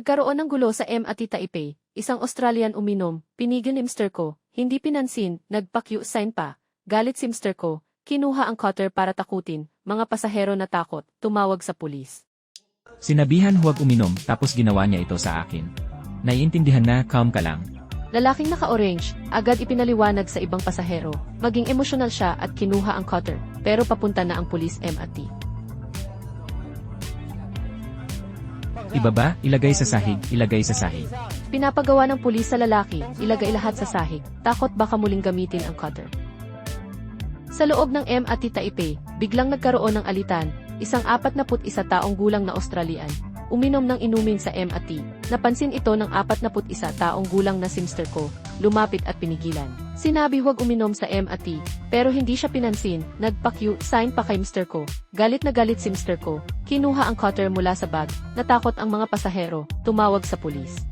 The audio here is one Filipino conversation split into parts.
Nagkaroon ng gulo sa M at Taipei, isang Australian uminom, pinigil ni Mr. Ko, hindi pinansin, nagpakyu sign pa, galit si Mr. Ko, kinuha ang cutter para takutin, mga pasahero natakot, tumawag sa pulis. Sinabihan huwag uminom tapos ginawa niya ito sa akin. Naiintindihan na, calm ka lang. Lalaking naka-orange, agad ipinaliwanag sa ibang pasahero, maging emosyonal siya at kinuha ang cutter, pero papunta na ang pulis M at T. Ibaba, ilagay sa sahig, ilagay sa sahig. Pinapagawa ng pulis sa lalaki, ilagay lahat sa sahig, takot baka muling gamitin ang cutter. Sa loob ng M at Taipei, biglang nagkaroon ng alitan, isang 41 taong gulang na Australian, uminom ng inumin sa M at. Napansin ito ng 41 taong gulang na si Mr. Ko, lumapit at pinigilan. Sinabi huwag uminom sa M at pero hindi siya pinansin, nagpakyu, sign pa kay Mr. Ko. Galit na galit si Mr. Ko, kinuha ang cutter mula sa bag, natakot ang mga pasahero, tumawag sa pulis.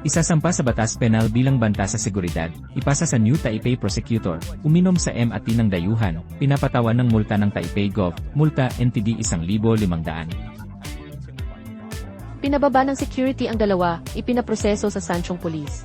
Isasampa sa batas penal bilang banta sa seguridad, ipasa sa New Taipei Prosecutor, uminom sa M at T ng dayuhan, pinapatawan ng multa ng Taipei Gov, multa NTD 1,500. Pinababa ng security ang dalawa, ipinaproseso sa Sanchong Police.